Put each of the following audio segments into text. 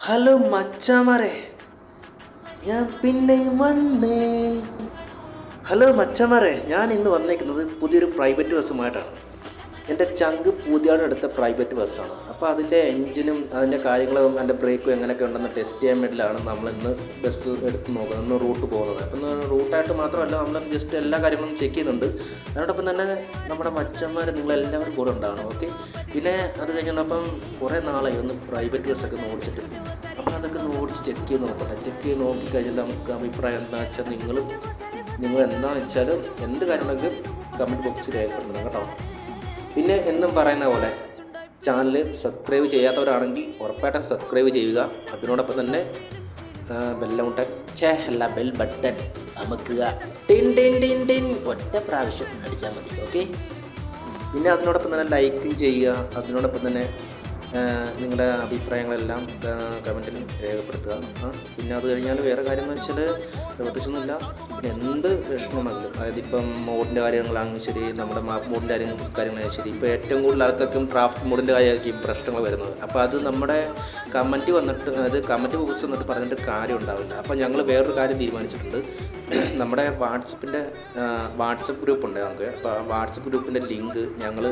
Hello മച്ചാമാരെ. ഞാൻ പിന്നെയും വന്നേ. ഹലോ മച്ചാമാരെ ഞാൻ ഇന്ന് വന്നേക്കുന്നത് പുതിയൊരു പ്രൈവറ്റ് ബസ്സുമായിട്ടാണ് എന്റെ ചങ്ക് പുതിയാണ് എടുത്ത പ്രൈവറ്റ് ബസ്സാണ് അപ്പോൾ അതിന്റെ എൻജിനും അതിന്റെ കാര്യങ്ങളും അതിന്റെ ബ്രേക്കും എങ്ങനെയൊക്കെ ഉണ്ടെന്ന് ടെസ്റ്റ് ചെയ്യാൻ വേണ്ടിയിട്ടാണ് നമ്മൾ ഇന്ന് ബസ് എടുത്ത് നോക്കുന്നത് ഇന്ന് റൂട്ട് പോകുന്നത്. അപ്പം റൂട്ടായിട്ട് മാത്രമല്ല നമ്മൾ ജസ്റ്റ് എല്ലാ കാര്യങ്ങളും ചെക്ക് ചെയ്യുന്നുണ്ട്. അതോടൊപ്പം തന്നെ നമ്മുടെ മച്ചന്മാർ നിങ്ങളെല്ലാവരും കൂടെ ഉണ്ടാവണം ഓക്കെ പിന്നെ അത് കഴിഞ്ഞപ്പം കുറേ നാളായി ഒന്ന് പ്രൈവറ്റ് ബസ്സൊക്കെ ഓടിച്ചിട്ട്. അപ്പോൾ അതൊക്കെ ഒന്ന് ഓടിച്ച് ചെക്ക് ചെയ്ത് നോക്കട്ടെ. ചെക്ക് ചെയ്ത് നോക്കി കഴിഞ്ഞാൽ നമുക്ക് അഭിപ്രായം എന്താ വെച്ചാൽ നിങ്ങൾ നിങ്ങൾ എന്താ വെച്ചാലും എന്ത് കാര്യമുണ്ടെങ്കിലും കമന്റ് ബോക്സിൽ രേഖപ്പെടുത്തണം കേട്ടോ. പിന്നെ എന്നും പറയുന്ന പോലെ ചാനൽ സബ്സ്ക്രൈബ് ചെയ്യാത്തവരാണെങ്കിൽ ഉറപ്പായിട്ടും സബ്സ്ക്രൈബ് ചെയ്യുക. അതിനോടൊപ്പം തന്നെ ബെല്ലൗട്ടൻ ഛേ അല്ല ബെൽ ബട്ടൺ അമക്കുക. ടിൻ ടിൻ ടിൻ ടിൻ. ഒറ്റ പ്രാവശ്യം അടിച്ചാൽ മതി ഓക്കെ പിന്നെ അതിനോടൊപ്പം തന്നെ ലൈക്കും ചെയ്യുക അതിനോടൊപ്പം തന്നെ നിങ്ങളുടെ അഭിപ്രായങ്ങളെല്ലാം കമന്റിൽ രേഖപ്പെടുത്തുക. പിന്നെ അത് കഴിഞ്ഞാൽ വേറെ കാര്യം എന്ന് വെച്ചാൽ പ്രവർത്തിച്ചൊന്നുമില്ല. പിന്നെ എന്ത് വിഷമമാണെങ്കിലും അതായത് ഇപ്പം മോഡിന്റെ കാര്യങ്ങളാണെങ്കിലും ശരി നമ്മുടെ മാപ്പ് മോഡിന്റെ കാര്യം കാര്യങ്ങളായാലും ശരി ഇപ്പോൾ ഏറ്റവും കൂടുതൽ ആൾക്കാർക്കും ക്രാഫ്റ്റ് മോഡിന്റെ കാര്യമായിരിക്കും പ്രശ്നങ്ങൾ വരുന്നത്. അപ്പോൾ അത് നമ്മുടെ കമന്റ് വന്നിട്ട് അതായത് കമന്റ് ബോക്സ് വന്നിട്ട് പറഞ്ഞിട്ട് കാര്യം ഉണ്ടാവില്ല. അപ്പോൾ ഞങ്ങൾ വേറൊരു കാര്യം തീരുമാനിച്ചിട്ടുണ്ട്. നമ്മുടെ വാട്സപ്പിന്റെ വാട്സപ്പ് ഗ്രൂപ്പ് ഉണ്ട് നമുക്ക് അപ്പോൾ വാട്സപ്പ് ഗ്രൂപ്പിന്റെ ലിങ്ക് ഞങ്ങൾ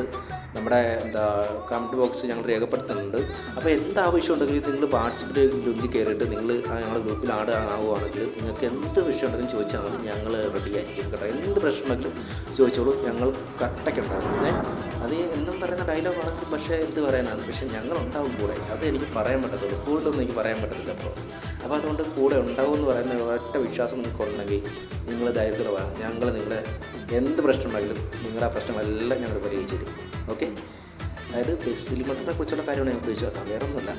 നമ്മുടെ എന്താ കമന്റ് ബോക്സ് ഞങ്ങൾ രേഖപ്പെടുത്തുന്നുണ്ട് അപ്പോൾ എന്ത് ഉണ്ടെങ്കിൽ നിങ്ങൾ വാട്സപ്പിൽ ലിങ്ക് കയറിയിട്ട് നിങ്ങൾ ഞങ്ങളുടെ ഗ്രൂപ്പിൽ ആഡ് ആവുകയാണെങ്കിൽ നിങ്ങൾക്ക് എന്ത് വിഷയം ഉണ്ടെങ്കിലും ചോദിച്ചാൽ മതി. ഞങ്ങൾ റെഡി ആയിരിക്കും കേട്ടോ. എന്ത് പ്രശ്നമെങ്കിലും ചോദിച്ചോളൂ. ഞങ്ങൾ കട്ടക്കുണ്ടാകും ഏ അത് എന്നും പറയുന്ന ഡയലോഗ് ആണെങ്കിൽ പക്ഷേ എന്ത് പറയാനാണ് പക്ഷേ ഞങ്ങൾ ഉണ്ടാവും കൂടെ. അത് എനിക്ക് പറയാൻ പറ്റത്തുള്ളൂ കൂടുതലൊന്നും എനിക്ക് പറയാൻ പറ്റത്തില്ല അപ്പോൾ. അപ്പോൾ അതുകൊണ്ട് കൂടെ ഉണ്ടാവും എന്ന് പറയുന്ന ഒരൊറ്റ വിശ്വാസം നിങ്ങൾക്ക് ഉണ്ടെങ്കിൽ നിങ്ങൾ ധൈര്യത്തിലുള്ള ഞങ്ങൾ നിങ്ങളെ എന്ത് പ്രശ്നം ഉണ്ടെങ്കിലും നിങ്ങളുടെ ആ പ്രശ്നങ്ങളെല്ലാം ഞങ്ങൾ പരിഹരിച്ചു തരും. ഓക്കെ? അതായത് ബസ്സിൽ മട്ടിനെ കുറിച്ചുള്ള കാര്യമാണ് ഞാൻ ഉദ്ദേശിച്ചത് കേട്ടോ വേറെ ഒന്നുമില്ല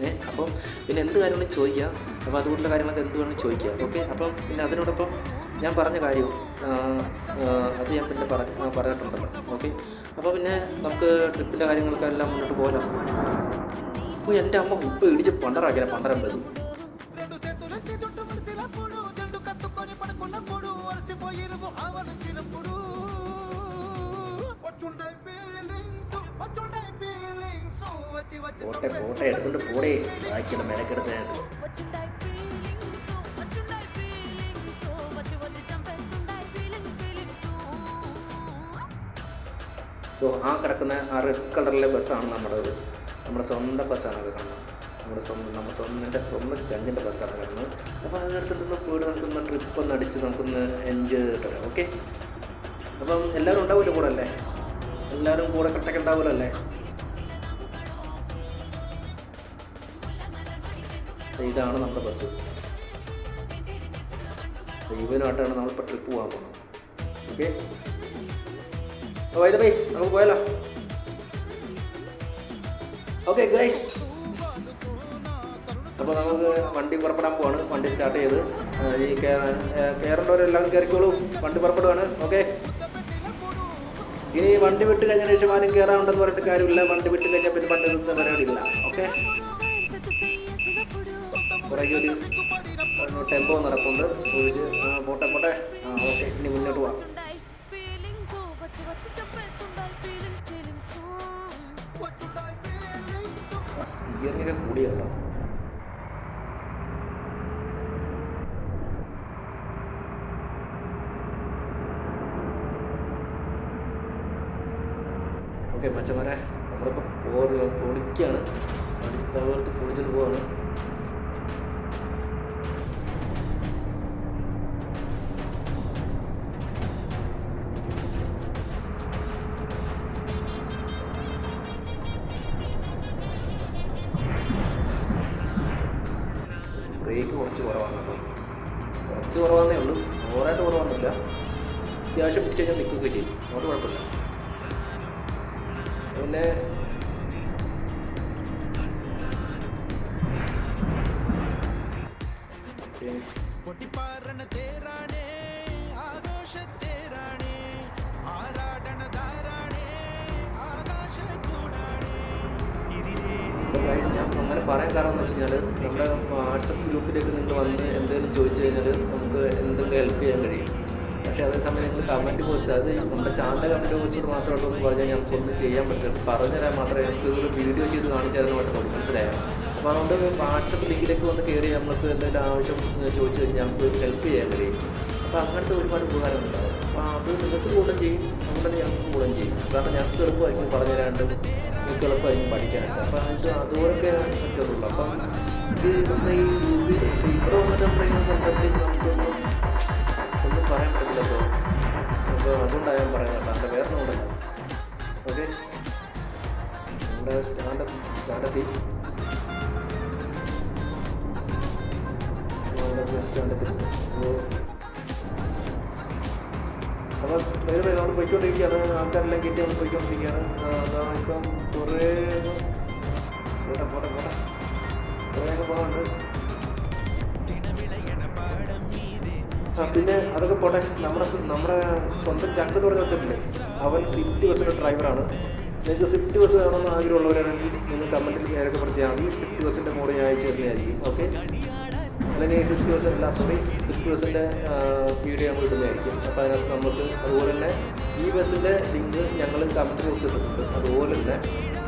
ഏ അപ്പം പിന്നെ എന്ത് കാര്യങ്ങളും ചോദിക്കുക അപ്പോൾ അതുകൊണ്ടുള്ള കാര്യങ്ങളൊക്കെ എന്ത് വേണമെങ്കിലും ചോദിക്കുക ഓക്കെ അപ്പം പിന്നെ അതിനോടൊപ്പം ഞാൻ പറഞ്ഞ കാര്യവും ആ, ആ, അത് ഞാൻ പിന്നെ പറഞ്ഞ ആ, പറഞ്ഞിട്ടുണ്ടല്ലോ ഓക്കെ അപ്പോൾ പിന്നെ നമുക്ക് ട്രിപ്പിൻ്റെ കാര്യങ്ങൾക്കെല്ലാം മുന്നോട്ട് പോകാം ഓ എൻ്റെ അമ്മ ഇപ്പോൾ ഇടിച്ച് പണ്ടറാക്കിയ പണ്ടരം ബസ് రెండు చేతులెత్తి చుట్టూ మడిసినప్పుడు జండు కత్తుకొని పడుకున్నప్పుడు అలసిపోయిరువు ఆవరించినప్పుడు వచ్చుంటాయి പോട്ടെ പോട്ടെ എടുത്തോണ്ട് പോടേ. വായിക്കണം മെനക്കെടുത്തായിട്ട് ആ കിടക്കുന്ന ആ റെഡ് കളറിലെ ബസ്സാണ് നമ്മുടെ നമ്മുടെ സ്വന്തം ബസ്സാണ് ഒക്കെ കാണുന്നത്. നമ്മുടെ സ്വന്തം നമ്മുടെ സ്വന്തന്റെ സ്വന്തം ചങ്കിന്റെ ബസ്സാണ് കിടക്കുന്നത് അപ്പോൾ അത് എടുത്തിട്ടൊന്ന് പോയിട്ട് നമുക്കൊന്ന് ട്രിപ്പ് ഒന്ന് അടിച്ച് നമുക്കൊന്ന് എൻജോയ് ചെയ്തിട്ട് വരാം ഓക്കെ അപ്പം എല്ലാവരും ഉണ്ടാവില്ല കൂടെ അല്ലേ? എല്ലാവരും കൂടെ കട്ടൊക്കെ അല്ലേ? ഇതാണ് നമ്മുടെ ബസ് ഇവനുമായിട്ടാണ് നമ്മളിപ്പോൾ ട്രിപ്പ് പോകാൻ പോകുന്നത് ഓക്കെ വൈദ നമുക്ക് പോയാലോ? ഓക്കെ ഗൈസ് അപ്പോൾ നമുക്ക് വണ്ടി പുറപ്പെടാൻ പോവാണ്. വണ്ടി സ്റ്റാർട്ട് ചെയ്ത് ഈ കയറേണ്ടവരെല്ലാവരും കയറിക്കോളൂ വണ്ടി പുറപ്പെടുവാണ്. ഓക്കെ ഇനി വണ്ടി വിട്ട് കഴിഞ്ഞ ശേഷം ആരും കയറാണ്ടെന്ന് പറഞ്ഞിട്ട് കാര്യമില്ല. വണ്ടി വിട്ട് കഴിഞ്ഞാൽ പിന്നെ വണ്ടി നിന്ന് പരിപാടിയില്ല. ഓക്കെ? ഒരു ടെമ്പോ നടപ്പുണ്ട്. സൂചിച്ച് പോട്ടെ പോട്ടെ. ആ ഓക്കെ. ഇനി മുന്നോട്ട് പോവാം. സ്റ്റിയറിങ്ങൊക്കെ കൂടിയല്ലോ ഓക്കെ മച്ചന്മാരെ നമ്മളിപ്പോൾ പോറ് പൊളിക്കാണ്. അടിസ്ഥാനത്ത് പൊളിച്ചിട്ട് പോവാണ്. ബ്രേക്ക് കുറച്ച് കുറവാണ് കേട്ടോ. കുറച്ച് കുറവാന്നേ ഉള്ളൂ. ഓവറായിട്ട് കുറവൊന്നുമില്ല. അത്യാവശ്യം പിടിച്ച് കഴിഞ്ഞാൽ നിൽക്കുകയൊക്കെ ചെയ്യും. അതുകൊണ്ട് കുഴപ്പമില്ല. പിന്നെ പൊട്ടിപ്പാറണ തേരാണേ ആഘോഷത്തേരാണേ ആരാടണ ധാരാണേ ആകാശ കൂടാണേ guys, ഞാൻ അങ്ങനെ പറയാൻ കാരണം എന്ന് വെച്ച് കഴിഞ്ഞാൽ നമ്മുടെ വാട്സപ്പ് ഗ്രൂപ്പിലേക്ക് നിങ്ങൾ വന്ന് എന്തെങ്കിലും ചോദിച്ചു കഴിഞ്ഞാൽ നമുക്ക് എന്തെങ്കിലും ഹെൽപ്പ് ചെയ്യാൻ കഴിയും. പക്ഷേ അതേസമയം നിങ്ങൾ കമന്റ് ബോക്സ് അത് നമ്മുടെ ചാനലിന്റെ കമന്റ് ബോക്സിൽ മാത്രമായിട്ടൊന്നും പറഞ്ഞാൽ ഞങ്ങൾക്ക് ഒന്നും ചെയ്യാൻ പറ്റില്ല. പറഞ്ഞുതരാൻ മാത്രമേ ഞങ്ങൾക്ക് ഒരു വീഡിയോ ചെയ്ത് കാണിച്ചു തരാൻ പറ്റുള്ളൂ മനസ്സിലായോ? അപ്പോൾ അതുകൊണ്ട് വാട്സപ്പ് ലിങ്കിലേക്ക് വന്ന് കയറി നമ്മൾക്ക് എന്തെങ്കിലും ആവശ്യം ചോദിച്ചു കഴിഞ്ഞാൽ നമുക്ക് ഹെൽപ്പ് ചെയ്യാൻ കഴിയും. അപ്പോൾ അങ്ങനത്തെ ഒരുപാട് ഉപകാരം ഉണ്ടാവും. അപ്പോൾ അത് നിങ്ങൾക്ക് ഗുണം ചെയ്യും. അതുകൊണ്ട് ഞങ്ങൾക്കും ഗുണം ചെയ്യും. കാരണം ഞങ്ങൾക്ക് എളുപ്പമായിരിക്കും പറഞ്ഞു തരാണ്ട് നിങ്ങൾക്ക് എളുപ്പമായിരിക്കും പഠിക്കാനായിട്ട്. അപ്പോൾ അത് അതുപോലൊക്കെ പറ്റുള്ളൂ അപ്പം ഇത് നമ്മുടെ ഈ ഗ്രൂപ്പിൽ ഇപ്പോൾ നമ്മൾ നമ്മളിങ്ങനെ സംസാരിച്ച് നമുക്കൊന്നും ഒന്നും പറയാൻ പറ്റില്ല അപ്പോൾ അപ്പോൾ അതുകൊണ്ടാണ് ഞാൻ കേട്ടോ. അതിന്റെ വേറെ കൊണ്ടല്ല ഓക്കെ. നമ്മുടെ സ്റ്റാൻഡ് സ്റ്റാൻഡ് എത്തി. അപ്പോൾ വേറെ നമ്മൾ പോയിക്കൊണ്ടിരിക്കുകയാണ്. ആൾക്കാരെല്ലാം കയറ്റി നമ്മൾ പോയിക്കൊണ്ടിരിക്കുകയാണ്. ഇപ്പം കുറേ പോട്ടെ പോട്ടെ പോട്ടെ. കുറേയൊക്കെ പോകാനുണ്ട് പിന്നെ അതൊക്കെ പോട്ടെ. നമ്മുടെ നമ്മുടെ സ്വന്തം ചങ്ക് പറഞ്ഞ ഒത്തിട്ടില്ലേ അവൻ സ്വിഫ്റ്റ് ബസ്സിന്റെ ഡ്രൈവറാണ് നിങ്ങൾക്ക് സ്വിഫ്റ്റ് ബസ് വേണമെന്ന് ആഗ്രഹമുള്ളവരാണെങ്കിൽ നിങ്ങൾ കമന്റിൽ പേരൊക്കെ പറഞ്ഞാൽ മതി. സ്വിഫ്റ്റ് ബസ്സിന്റെ മോഡ് ഞാൻ അയച്ചു തരുന്നതായിരിക്കും. ഓക്കെ അല്ലെങ്കിൽ സ്വിഫ്റ്റ് ബസ് അല്ല സോറി സ്വിഫ്റ്റ് ബസ്സിന്റെ വീഡിയോ നമ്മൾ ഇടുന്നതായിരിക്കും അപ്പോൾ അതിനകത്ത് നമുക്ക് അതുപോലെ തന്നെ ഈ ബസ്സിന്റെ ലിങ്ക് ഞങ്ങൾ കമന്റ് ബോക്സ് ഇട്ടിട്ടുണ്ട് അതുപോലെ തന്നെ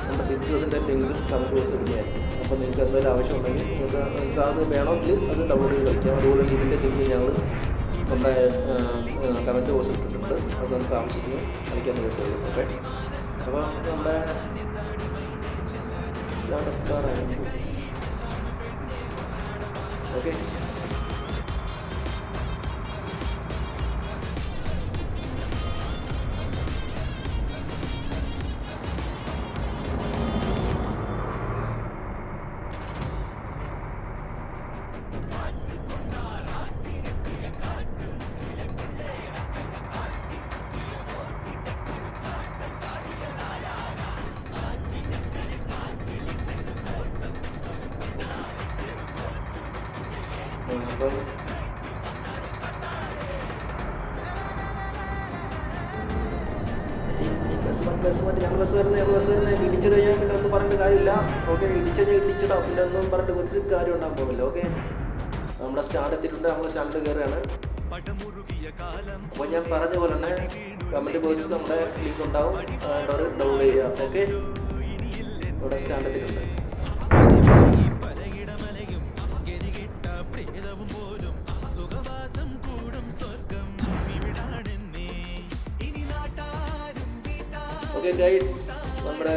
നമ്മുടെ സ്വിഫ്റ്റ് ബസ്സിന്റെ ലിങ്ക് കമന്റ് ഇടുന്നതായിരിക്കും അപ്പോൾ നിങ്ങൾക്ക് എന്തെങ്കിലും ആവശ്യമുണ്ടെങ്കിൽ നിങ്ങൾക്ക് നിങ്ങൾക്ക് അത് വേണമെങ്കിൽ അത് ഡൗൺലോഡ് ചെയ്ത് കളിക്കാം. അതുപോലെ ഇതിന്റെ ലിങ്ക് ഞങ്ങൾ നമ്മുടെ കമന്റ് ബോക്സ് ഇട്ടിട്ടുണ്ട്. അത് നമുക്ക് ആവശ്യത്തിന് കളിക്കാൻ ദിവസം ഓക്കെ അപ്പോൾ നമ്മുടെ ഓക്കെ. അപ്പം ബസ് വന്ന് ബസ് വന്ന് ഞങ്ങൾ ബസ് വരുന്നത് ഞങ്ങൾ ബസ് വരുന്നത് ഇടിച്ചിട്ട് കഴിഞ്ഞാൽ പിന്നെ ഒന്നും പറഞ്ഞിട്ട് കാര്യമില്ല. ഓക്കെ ഇടിച്ചു കഴിഞ്ഞാൽ ഇടിച്ചിടാം പിന്നെ ഒന്നും പറഞ്ഞിട്ട് ഒരു കാര്യം ഉണ്ടാകാൻ പോകില്ല ഓക്കെ നമ്മുടെ സ്റ്റാൻഡ് എത്തിയിട്ടുണ്ട്. നമ്മുടെ സ്റ്റാൻഡ് കയറുകയാണ് അപ്പോൾ ഞാൻ പറഞ്ഞ പോലെ തന്നെ കമന്റ് ബോക്സ് നമ്മുടെ ലിങ്ക് ഉണ്ടാവും. ഡൗൺലോഡ് ചെയ്യുക. ഓക്കെ ഇവിടെ സ്റ്റാൻഡ് എത്തിയിട്ടുണ്ട്. ഓക്കെ ഗൈസ് നമ്മുടെ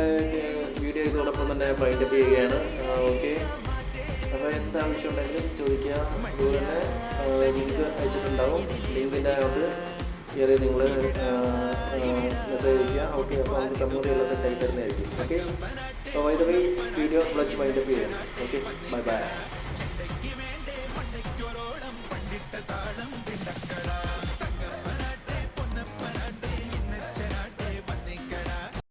വീഡിയോ ഇതോടൊപ്പം തന്നെ വൈൻഡപ്പ് ചെയ്യുകയാണ്. ഓക്കെ അപ്പോൾ എന്താവശ്യം ഉണ്ടെങ്കിലും ചോദിക്കുക. അതുപോലെ തന്നെ ലിങ്ക് അയച്ചിട്ടുണ്ടാവും. ലിങ്കിന്റെ അകത്ത് കയറി നിങ്ങൾ മെസ്സേജ് അയക്കുക ഓക്കെ അപ്പോൾ നമുക്ക് സമൂഹത്തിൽ എല്ലാം സെറ്റ് ആയി തരുന്നതായിരിക്കും. ഓക്കെ അപ്പോൾ വൈദ്യുതി വീഡിയോ വിളിച്ച് അപ്പ് ചെയ്യാം ഓക്കെ ബൈ ബൈ